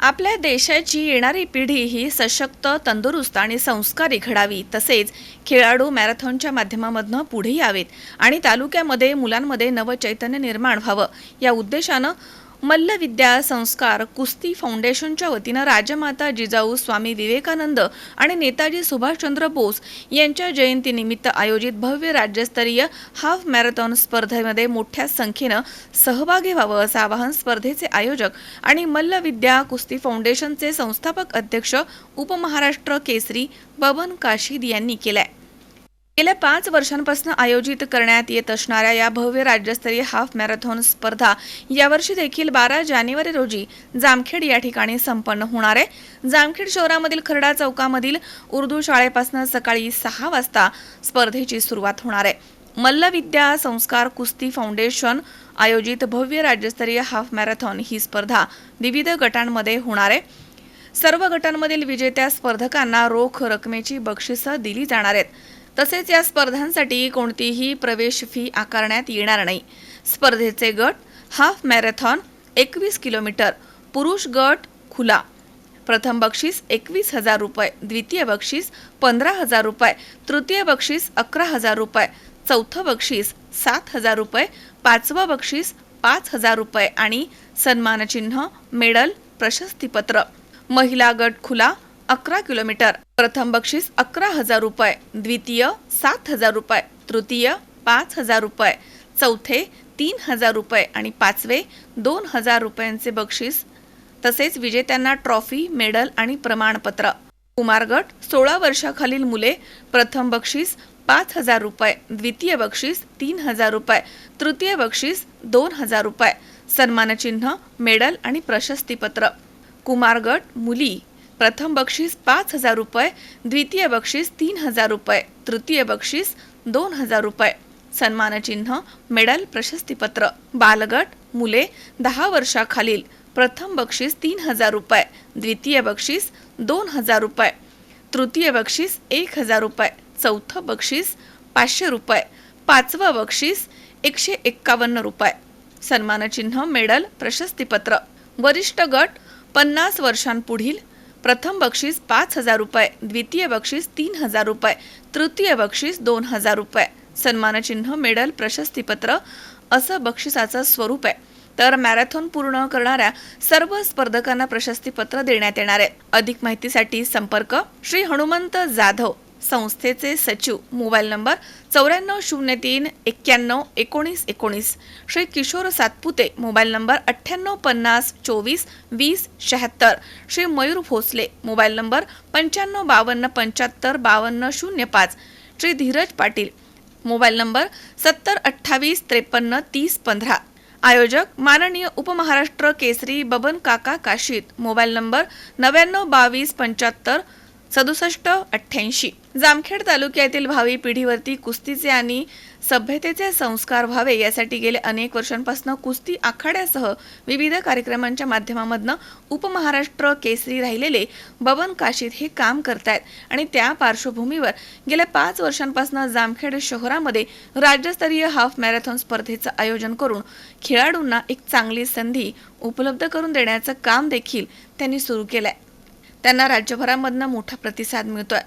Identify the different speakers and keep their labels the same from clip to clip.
Speaker 1: आपल्या देशाची येणारी पिढी ही सशक्त तंदुरुस्त आणि संस्कारी घडावी तसेच खेळाडू मॅरेथॉनच्या माध्यमामधनं पुढे यावेत आणि तालुक्यामध्ये मुलांमध्ये नवचैतन्य निर्माण व्हावं या उद्देशानं मल्लविद्या संस्कार कुस्ती फाउंडेशनच्या वतीनं राजमाता जिजाऊ स्वामी विवेकानंद आणि नेताजी सुभाषचंद्र बोस यांच्या जयंतीनिमित्त आयोजित भव्य राज्यस्तरीय हाफ मॅरेथॉन स्पर्धेमध्ये मोठ्या संख्येनं सहभागी व्हावं असं आवाहन स्पर्धेचे आयोजक आणि मल्लविद्या कुस्ती फाउंडेशनचे संस्थापक अध्यक्ष उपमहाराष्ट्र केसरी बबन काशीद यांनी केलंय. गेल्या पाच वर्षांपासून आयोजित करण्यात येत असणाऱ्या या भव्य राज्यस्तरीय हाफ मॅरेथॉन स्पर्धा यावर्षी देखील बारा जानेवारी रोजी जामखेड या ठिकाणी संपन्न होणार आहे. जामखेड शहरामधील खरडा चौकामधील उर्दू शाळेपासून सकाळी सहा वाजता स्पर्धेची सुरुवात होणार आहे. मल्लविद्या संस्कार कुस्ती फाउंडेशन आयोजित भव्य राज्यस्तरीय हाफ मॅरेथॉन ही स्पर्धा विविध गटांमध्ये होणार आहे. सर्व गटांमधील विजेत्या स्पर्धकांना रोख रकमेची बक्षिसं दिली जाणार आहेत. तसेच या स्पर्धांसाठी कोणतीही प्रवेश फी आकारण्यात येणार नाही. स्पर्धेचे गट हाफ मॅरेथॉन एकवीस किलोमीटर पुरुष गट खुला. प्रथम बक्षीस एकवीस हजार रुपये द्वितीय बक्षीस पंधरा हजार रुपये तृतीय बक्षीस अकरा हजार रुपये चौथं बक्षीस सात हजार रुपये पाचवं बक्षीस पाच हजार रुपये आणि सन्मानचिन्ह मेडल प्रशस्तीपत्र. महिला गट खुला अकरा किलोमीटर. प्रथम बक्षीस अकरा हजार रुपये. द्वितीय सात हजार रुपये. तृतीय पाच हजार रुपये. चौथे तीन हजार रुपये. आणि पाचवे दोन हजार रुपयांचे बक्षीस. तसेच विजेत्यांना ट्रॉफी मेडल आणि प्रमाणपत्र. कुमार गट सोळा वर्षाखालील मुले प्रथम बक्षीस पाच हजार रुपये. द्वितीय बक्षीस तीन हजार रुपये. तृतीय बक्षीस दोन हजार रुपये. सन्मानचिन्ह मेडल आणि प्रशस्तीपत्र. कुमार गट मुली. प्रथम बक्षीस पाच हजार रुपये द्वितीय बक्षीस तीन हजार रुपये तृतीय बक्षीस दोन हजार रुपये. सन्मानचिन्ह मेडल प्रशस्तीपत्र. बालगट मुले दहा वर्षाखालील. प्रथम बक्षीस तीन हजार रुपये द्वितीय बक्षीस दोन हजार रुपये. तृतीय बक्षीस एक हजार रुपये चौथं बक्षीस पाचशे रुपये. पाचवं बक्षीस एकशे एक्कावन्न रुपये. सन्मानचिन्ह मेडल प्रशस्तीपत्र. वरिष्ठ गट पन्नास वर्षांपुढील प्रथम बक्षीस पाच हजार रुपये द्वितीय बक्षीस तीन हजार रुपये तृतीय बक्षीस दोन हजार रुपये. सन्मानचिन्ह मेडल प्रशस्तीपत्र असं बक्षिसाचं स्वरूप आहे. तर मॅरेथॉन पूर्ण करणाऱ्या सर्व स्पर्धकांना प्रशस्तीपत्र देण्यात येणार आहे. अधिक माहितीसाठी संपर्क श्री हनुमंत जाधव. संस्थेचे सचिव. मोबाईल नंबर चौऱ्याण्णव शून्य तीन एक्क्याण्णव एकोणीस एकोणीस. श्री किशोर सातपुते. मोबाईल नंबर अठ्ठ्याण्णव पन्नास चोवीस वीस शहात्तर. श्री मयूर भोसले. मोबाईल नंबर पंच्याण्णव बावन्न पंच्याहत्तर बावन्न शून्य पाच. श्री धीरज पाटील. मोबाईल नंबर सत्तर अठ्ठावीस त्रेपन्न तीस पंधरा. आयोजक माननीय उपमहाराष्ट्र केसरी बबन काका काशीत. मोबाईल नंबर नव्याण्णव बावीस पंच्याहत्तर सदुसष्ट अठ्ठ्याऐंशी. जामखेड तालुक्यातील भावी पिढीवरती कुस्तीचे आणि सभ्यतेचे संस्कार व्हावे यासाठी गेले अनेक वर्षांपासून कुस्ती आखाड्यासह विविध कार्यक्रमांच्या माध्यमामधनं उपमहाराष्ट्र केसरी राहिलेले बबन काशीत हे काम करतायत. आणि त्या पार्श्वभूमीवर गेल्या पाच वर्षांपासून जामखेड शहरामध्ये राज्यस्तरीय हाफ मॅरेथॉन स्पर्धेचं आयोजन करून खेळाडूंना एक चांगली संधी उपलब्ध करून देण्याचं काम देखील त्यांनी सुरू केलंय. त्यांना राज्यभरामधनं मोठा प्रतिसाद मिळतोय.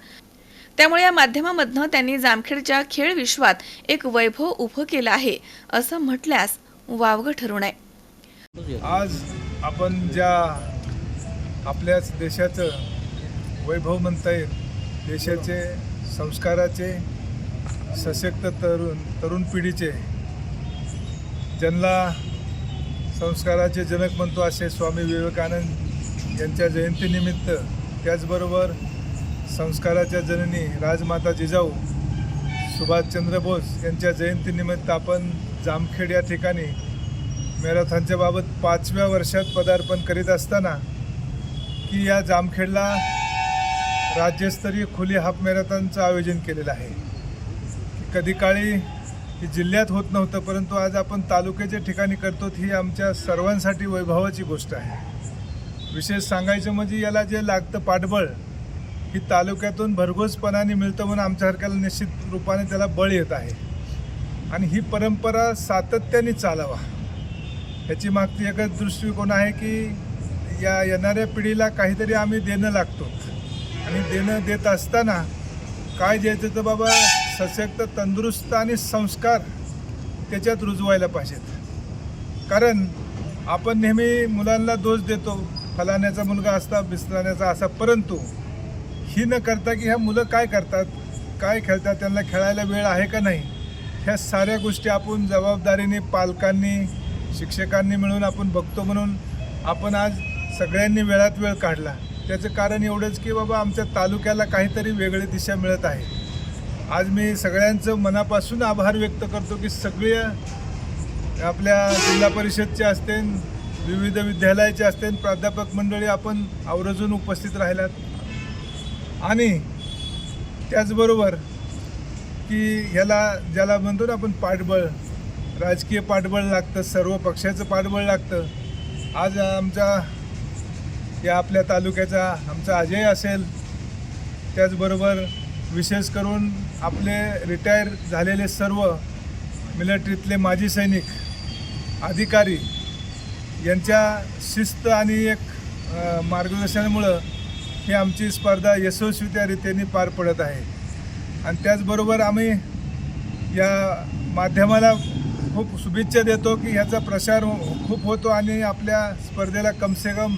Speaker 1: त्यामुळे या माध्यमामधनं त्यांनी जामखेडच्या खेळ विश्वात एक वैभव उभं केलं आहे असं म्हटल्यास वावगं ठरू नये.
Speaker 2: आज आपण ज्या आपल्याच देशाचं वैभव म्हणता येईल देशाचे संस्काराचे सशक्त तरुण तरुण पिढीचे ज्यांना संस्काराचे जनक म्हणतो असे स्वामी विवेकानंद यांच्या जयंतीनिमित्त त्याचबरोबर संस्काराच्या जननी राजमाता जिजाऊ सुभाषचंद्र बोस यांच्या जयंतीनिमित्त आपण जामखेड या ठिकाणी मॅरेथॉनच्या बाबत पाचव्या वर्षात पदार्पण करीत असताना की या जामखेडला राज्यस्तरीय खुली हाफ मॅरेथॉनचं आयोजन केलेलं आहे. कधी काळी जिल्ह्यात होत नव्हतं परंतु आज आपण तालुक्याच्या ठिकाणी करतो ही आमच्या सर्वांसाठी वैभवाची गोष्ट आहे. विशेष सांगायचं म्हणजे याला जे लागतं पाठबळ ही तालुक्यातून भरघोसपणाने मिळतं म्हणून आमच्यासारख्याला निश्चित रूपाने त्याला बळ येत आहे. आणि ही परंपरा सातत्याने चालावा. ह्याची मागची एकच दृष्टिकोन आहे की या येणाऱ्या पिढीला काहीतरी आम्ही देणं लागतो. आणि देणं देत असताना काय द्यायचं तर बाबा सशक्त तंदुरुस्त आणि संस्कार त्याच्यात रुजवायला पाहिजेत. कारण आपण नेहमी मुलांना दोष देतो. फलाण्याचा मुलगा असता बिस्ताण्याचा असा परंतु ही न करता की ह्या मुलं काय करतात काय खेळतात त्यांना खेळायला वेळ आहे का नाही ह्या साऱ्या गोष्टी आपण जबाबदारीने पालकांनी शिक्षकांनी मिळून आपण बघतो म्हणून आपण आज सगळ्यांनी वेळात वेळ काढला. त्याचं कारण एवढंच की बाबा आमच्या तालुक्याला काहीतरी वेगळी दिशा मिळत आहे. आज मी सगळ्यांचं मनापासून आभार व्यक्त करतो की सगळे आपल्या जिल्हा परिषदचे असतील विविध विद्यालयाचे असतील प्राध्यापक मंडळी आपण आवर्जून उपस्थित राहिल्यात आणि त्याचबरोबर की ह्याला ज्याला म्हणतो ना आपण पाठबळ राजकीय पाठबळ लागतं सर्व पक्षाचं पाठबळ लागतं. आज आमच्या या आपल्या तालुक्याचा आमचा अजय असेल. त्याचबरोबर विशेष करून आपले रिटायर झालेले सर्व मिलिटरीतले माजी सैनिक अधिकारी यांच्या शिस्त आणि एक मार्गदर्शनामुळं ही आमची स्पर्धा यशस्वीत्या रीतीने पार पडत आहे. आणि त्याचबरोबर आम्ही या माध्यमाला खूप शुभेच्छा देतो की ह्याचा प्रसार हो- खूप होतो आणि आपल्या स्पर्धेला कमसे कम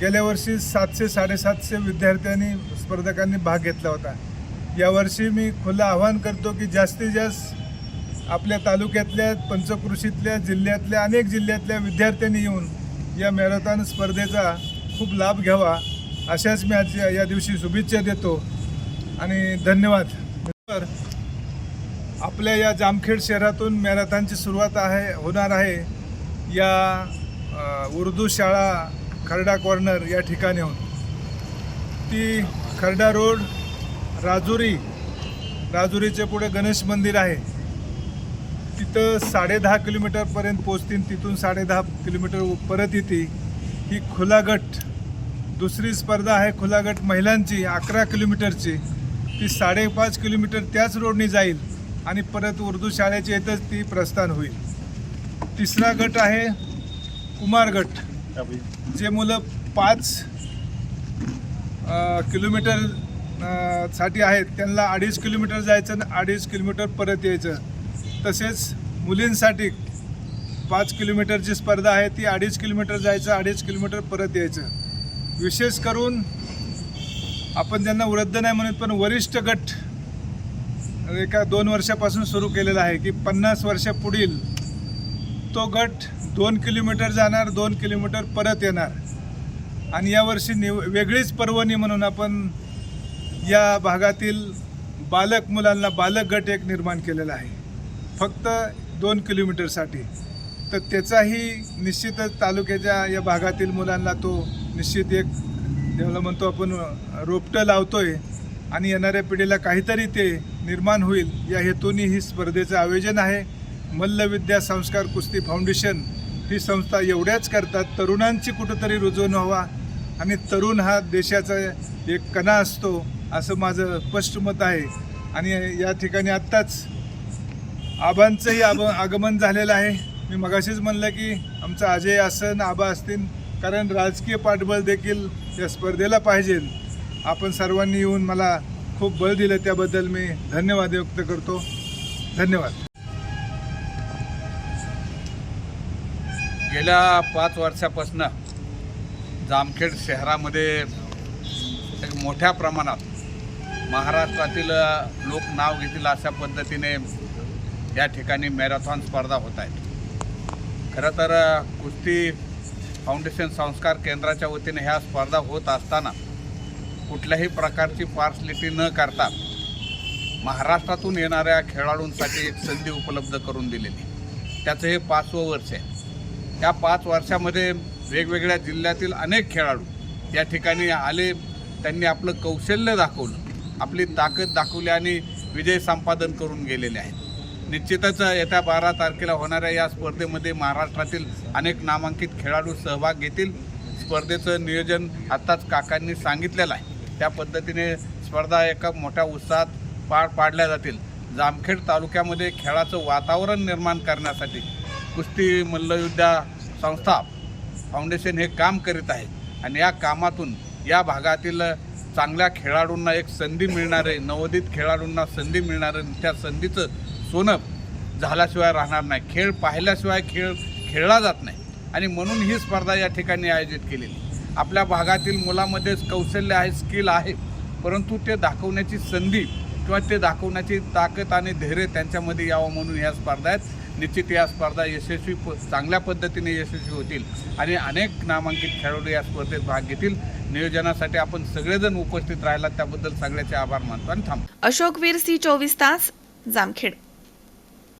Speaker 2: गेल्या वर्षी सातशे साडेसातशे विद्यार्थ्यांनी स्पर्धकांनी भाग घेतला होता. यावर्षी मी खुलं आवाहन करतो की जास्तीत जास्त आपल्या तालुक्यातल्या पंचकृषीतल्या जिल्ह्यातल्या अनेक जिल्ह्यातल्या विद्यार्थ्यांनी येऊन या मॅरेथॉन स्पर्धेचा खूप लाभ घ्यावा अशाच मी आज या- दिवशी शुभेच्छा देतो आणि धन्यवाद. तर आपल्या या जामखेड शहरातून मॅरेथॉनची सुरुवात आहे होणार आहे या उर्दू शाळा खरडा कॉर्नर या ठिकाणी ती खरडा रोड राजुरी राजुरीच्या पुढे गणेश मंदिर आहे. तिथं साडेदहा किलोमीटरपर्यंत पोचतील तिथून साडेदहा किलोमीटर परत येते ही खुला गट दुसरी स्पर्धा आहे खुला गट महिलांची अकरा किलोमीटरची. ती साडेपाच किलोमीटर त्याच रोडनी जाईल आणि परत उर्दू शाळेची येतच ती प्रस्थान होईल. तिसरा गट आहे कुमार गट जे मुलं पाच किलोमीटरसाठी आहेत. त्यांना अडीच किलोमीटर जायचं आणि अडीच किलोमीटर परत यायचं. तसेच मुलींसाठी पाच किलोमीटरची स्पर्धा आहे ती अडीच किलोमीटर जायचं अडीच किलोमीटर परत यायचं. विशेष करून आपण त्यांना वृद्ध नाही म्हणत पण वरिष्ठ गट एका दोन वर्षापासून सुरू केलेला आहे की पन्नास वर्षापुढील तो गट दोन किलोमीटर जाणार दोन किलोमीटर परत येणार. आणि यावर्षी निव वेगळीच पर्वणी म्हणून आपण या भागातील बालक मुलांना बालक गट एक निर्माण केलेला आहे. फक्त दोन किलोमीटरसाठी. तर त्याचाही निश्चितच तालुक्याच्या या भागातील मुलांना तो निश्चित एक ज्याला म्हणतो आपण रोपटं लावतो आहे आणि येणाऱ्या पिढीला काहीतरी ते निर्माण होईल या हेतूने ही स्पर्धेचं आयोजन आहे. मल्लविद्या संस्कार कुस्ती फाउंडेशन ही संस्था एवढ्याच करतात तरुणांची कुठंतरी रुजवून व्हावा आणि तरुण हा देशाचा एक कणा असतो असं माझं स्पष्ट मत आहे. आणि या ठिकाणी आत्ताच आबांचंही आब आगमन झालेलं आहे. मी मगाशीच म्हणलं की आमचं अजय असन आबा असतील कारण राजकीय पाठबळ देखील या स्पर्धेला पाहिजे. आपण सर्वांनी येऊन मला खूप बळ दिलं त्याबद्दल मी धन्यवाद व्यक्त करतो. धन्यवाद.
Speaker 3: गेल्या पाच वर्षापासून जामखेड शहरामध्ये एक मोठ्या प्रमाणात महाराष्ट्रातील लोक नाव घेतील अशा पद्धतीने या ठिकाणी मॅरेथॉन स्पर्धा होत आहेत. खरं तर कुस्ती फाउंडेशन संस्कार केंद्राच्या वतीने ह्या स्पर्धा होत असताना कुठल्याही प्रकारची पार्सलिटी न करता महाराष्ट्रातून येणाऱ्या खेळाडूंसाठी एक संधी उपलब्ध करून दिलेली. त्याचं हे पाचवं वर्ष आहे. या पाच वर्षामध्ये वेगवेगळ्या जिल्ह्यातील अनेक खेळाडू या ठिकाणी आले त्यांनी आपलं कौशल्य दाखवलं आपली ताकद दाखवली आणि विजय संपादन करून गेलेले आहेत. निश्चितच येत्या बारा तारखेला होणाऱ्या या स्पर्धेमध्ये महाराष्ट्रातील अनेक नामांकित खेळाडू सहभाग घेतील. स्पर्धेचं नियोजन आत्ताच काकांनी सांगितलेलं आहे. त्या पद्धतीने स्पर्धा एका मोठ्या उत्साहात पार पाडल्या जातील. जामखेड तालुक्यामध्ये खेळाचं वातावरण निर्माण करण्यासाठी कुस्ती मल्लयुद्धा संस्था फाउंडेशन हे काम करीत आहे आणि या कामातून या भागातील चांगल्या खेळाडूंना एक संधी मिळणार आहे नवोदित खेळाडूंना संधी मिळणार आहे त्या संधीचं सोनं झाल्याशिवाय राहणार नाही. खेळ पाहिल्याशिवाय खेळ खेळला जात नाही. आणि म्हणून ही स्पर्धा या ठिकाणी आयोजित केलेली. आपल्या भागातील मुलामध्येच कौशल्य आहे स्किल आहे. परंतु ते दाखवण्याची संधी किंवा ते दाखवण्याची ताकद आणि धैर्य त्यांच्यामध्ये यावं म्हणून या स्पर्धा आहेत. निश्चित या स्पर्धा यशस्वी प चांगल्या पद्धतीने यशस्वी होतील. आणि अनेक नामांकित खेळाडू या स्पर्धेत भाग घेतील. नियोजनासाठी आपण सगळेजण उपस्थित राहिला त्याबद्दल सगळ्याचे आभार मानतो आणि थांब
Speaker 1: अशोक वीर सी चोवीस तास जामखेड.